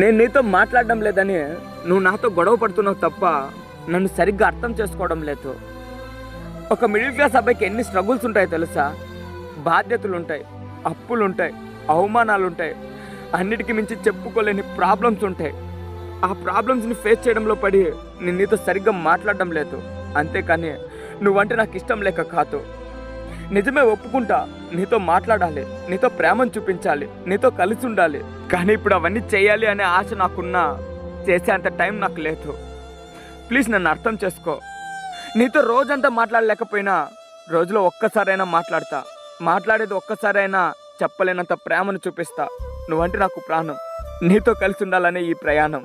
నేను నీతో మాట్లాడడం లేదని నువ్వు నాతో గొడవ పడుతున్నావు తప్ప నన్ను సరిగ్గా అర్థం చేసుకోవడం లేదు. ఒక మిడిల్ క్లాస్ అబ్బాయికి ఎన్ని స్ట్రగుల్స్ ఉంటాయి తెలుసా? బాధ్యతలు ఉంటాయి అప్పులు ఉంటాయి అవమానాలు ఉంటాయి అన్నిటికీ మించి చెప్పుకోలేని ప్రాబ్లమ్స్ ఉంటాయి. ఆ ప్రాబ్లమ్స్ని ఫేస్ చేయడంలో పడి నేను నీతో సరిగ్గా మాట్లాడడం లేదు. అంతేకాని నువ్వంటే నాకు ఇష్టం లేక కాదు. నిజమే ఒప్పుకుంటా. నీతో మాట్లాడాలి నీతో ప్రేమను చూపించాలి నీతో కలిసి ఉండాలి. కానీ ఇప్పుడు అవన్నీ చేయాలి అనే ఆశ నాకున్నా చేసే అంత టైం నాకు లేదు. ప్లీజ్ నన్ను అర్థం చేసుకో. నీతో రోజంతా మాట్లాడలేకపోయినా రోజులో ఒక్కసారైనా మాట్లాడతా. మాట్లాడేది ఒక్కసారైనా చెప్పలేనంత ప్రేమను చూపిస్తా. నువ్వంటే నాకు ప్రాణం. నీతో కలిసి ఉండాలనే ఈ ప్రయాణం.